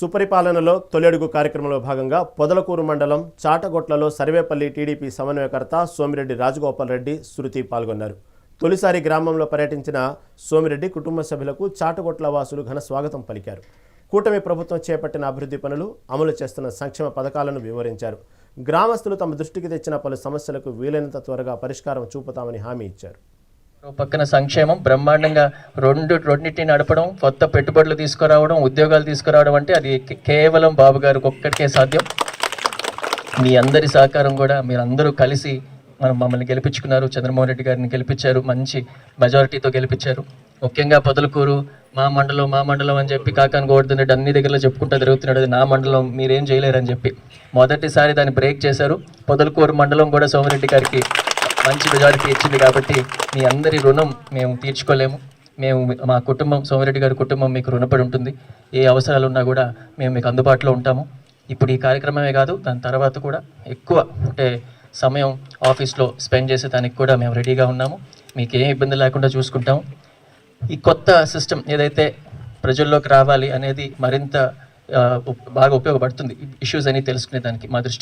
సుపరిపాలనలో తొలడుగు కార్యక్రమంలో భాగంగా పొదలకూరు మండలం చాటగొట్లలో సర్వేపల్లి టీడీపీ సమన్వయకర్త సోమిరెడ్డి రాజగోపాల్ రెడ్డి శృతి పాల్గొన్నారు. తొలిసారి గ్రామంలో పర్యటించిన సోమిరెడ్డి కుటుంబ సభ్యులకు చాటగొట్ల వాసులు ఘన స్వాగతం పలికారు. కూటమి ప్రభుత్వం చేపట్టిన అభివృద్ధి పనులు అమలు చేస్తున్న సంక్షేమ పథకాలను వివరించారు. గ్రామస్తులు తమ దృష్టికి తెచ్చిన పలు సమస్యలకు వీలైనంత త్వరగా పరిష్కారం చూపుతామని హామీ ఇచ్చారు. పక్కన సంక్షేమం బ్రహ్మాండంగా రెండు రెండింటిని నడపడం కొత్త పెట్టుబడులు తీసుకురావడం ఉద్యోగాలు తీసుకురావడం అంటే అది కేవలం బాబు గారికి ఒక్కడికే సాధ్యం. మీ అందరి సహకారం కూడా మీరందరూ కలిసి మనం మమ్మల్ని గెలిపించుకున్నారు చంద్రమోహన్ రెడ్డి గారిని గెలిపించారు మంచి మెజారిటీతో గెలిపించారు. ముఖ్యంగా పొదలకూరు మా మండలం మా మండలం అని చెప్పి కాకాని గోవర్ధన్ రెడ్డి అన్ని దగ్గరలో చెప్పుకుంటూ తిరుగుతున్నాడు అది నా మండలం మీరేం చేయలేరని చెప్పి. మొదటిసారి దాన్ని బ్రేక్ చేశారు. పొదలకూరు మండలం కూడా సోమరెడ్డి గారికి మంచి మెజారిటీ ఇచ్చింది కాబట్టి మీ అందరి రుణం మేము తీర్చుకోలేము. మేము మా కుటుంబం సోమిరెడ్డి గారి కుటుంబం మీకు రుణపడి ఉంటుంది. ఏ అవసరాలు ఉన్నా కూడా మేము మీకు అందుబాటులో ఉంటాము. ఇప్పుడు ఈ కార్యక్రమమే కాదు దాని తర్వాత కూడా ఎక్కువ అంటే సమయం ఆఫీస్లో స్పెండ్ చేసేదానికి కూడా మేము రెడీగా ఉన్నాము. మీకు ఏ ఇబ్బంది లేకుండా చూసుకుంటాము. ఈ కొత్త సిస్టమ్ ఏదైతే ప్రజల్లోకి రావాలి అనేది మరింత బాగా ఉపయోగపడుతుంది. ఇష్యూస్ అని తెలుసుకునే దానికి మా దృష్టి